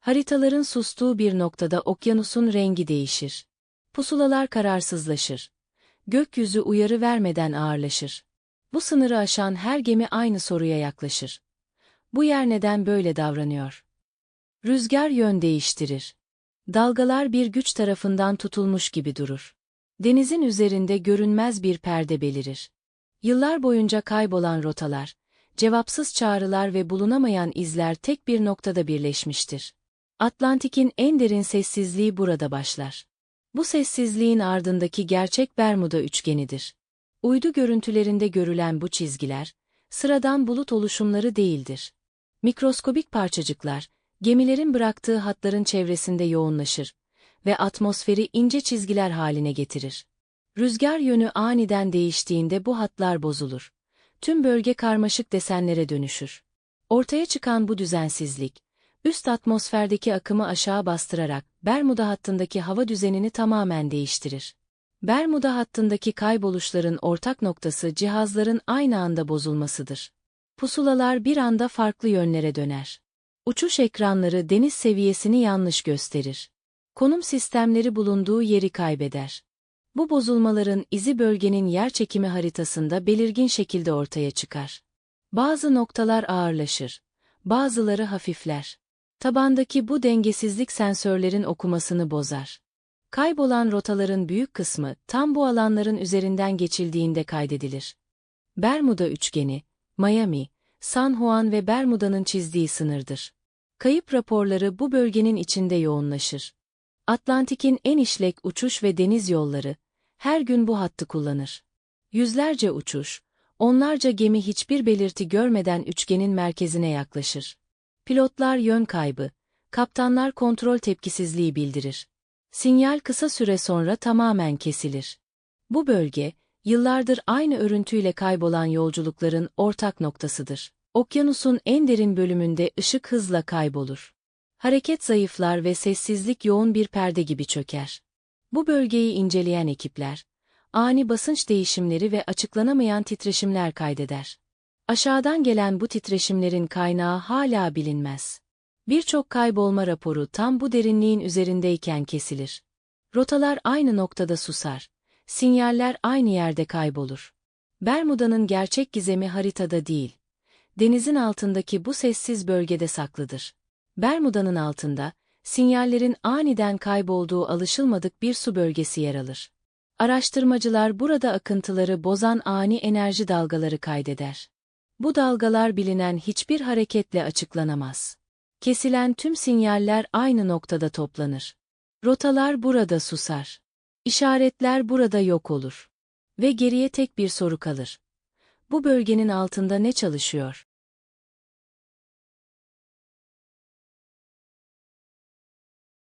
Haritaların sustuğu bir noktada okyanusun rengi değişir. Pusulalar kararsızlaşır. Gökyüzü uyarı vermeden ağırlaşır. Bu sınırı aşan her gemi aynı soruya yaklaşır. Bu yer neden böyle davranıyor? Rüzgar yön değiştirir. Dalgalar bir güç tarafından tutulmuş gibi durur. Denizin üzerinde görünmez bir perde belirir. Yıllar boyunca kaybolan rotalar, cevapsız çağrılar ve bulunamayan izler tek bir noktada birleşmiştir. Atlantik'in en derin sessizliği burada başlar. Bu sessizliğin ardındaki gerçek Bermuda üçgenidir. Uydu görüntülerinde görülen bu çizgiler, sıradan bulut oluşumları değildir. Mikroskobik parçacıklar, gemilerin bıraktığı hatların çevresinde yoğunlaşır ve atmosferi ince çizgiler haline getirir. Rüzgar yönü aniden değiştiğinde bu hatlar bozulur. Tüm bölge karmaşık desenlere dönüşür. Ortaya çıkan bu düzensizlik, üst atmosferdeki akımı aşağı bastırarak Bermuda hattındaki hava düzenini tamamen değiştirir. Bermuda hattındaki kayboluşların ortak noktası cihazların aynı anda bozulmasıdır. Pusulalar bir anda farklı yönlere döner. Uçuş ekranları deniz seviyesini yanlış gösterir. Konum sistemleri bulunduğu yeri kaybeder. Bu bozulmaların izi bölgenin yerçekimi haritasında belirgin şekilde ortaya çıkar. Bazı noktalar ağırlaşır, bazıları hafifler. Tabandaki bu dengesizlik sensörlerin okumasını bozar. Kaybolan rotaların büyük kısmı tam bu alanların üzerinden geçildiğinde kaydedilir. Bermuda üçgeni, Miami, San Juan ve Bermuda'nın çizdiği sınırdır. Kayıp raporları bu bölgenin içinde yoğunlaşır. Atlantik'in en işlek uçuş ve deniz yolları, her gün bu hattı kullanır. Yüzlerce uçuş, onlarca gemi hiçbir belirti görmeden üçgenin merkezine yaklaşır. Pilotlar yön kaybı, kaptanlar kontrol tepkisizliği bildirir. Sinyal kısa süre sonra tamamen kesilir. Bu bölge, yıllardır aynı örüntüyle kaybolan yolculukların ortak noktasıdır. Okyanusun en derin bölümünde ışık hızla kaybolur. Hareket zayıflar ve sessizlik yoğun bir perde gibi çöker. Bu bölgeyi inceleyen ekipler, ani basınç değişimleri ve açıklanamayan titreşimler kaydeder. Aşağıdan gelen bu titreşimlerin kaynağı hala bilinmez. Birçok kaybolma raporu tam bu derinliğin üzerindeyken kesilir. Rotalar aynı noktada susar. Sinyaller aynı yerde kaybolur. Bermuda'nın gerçek gizemi haritada değil. Denizin altındaki bu sessiz bölgede saklıdır. Bermuda'nın altında, sinyallerin aniden kaybolduğu alışılmadık bir su bölgesi yer alır. Araştırmacılar burada akıntıları bozan ani enerji dalgaları kaydeder. Bu dalgalar bilinen hiçbir hareketle açıklanamaz. Kesilen tüm sinyaller aynı noktada toplanır. Rotalar burada susar. İşaretler burada yok olur. Ve geriye tek bir soru kalır. Bu bölgenin altında ne çalışıyor?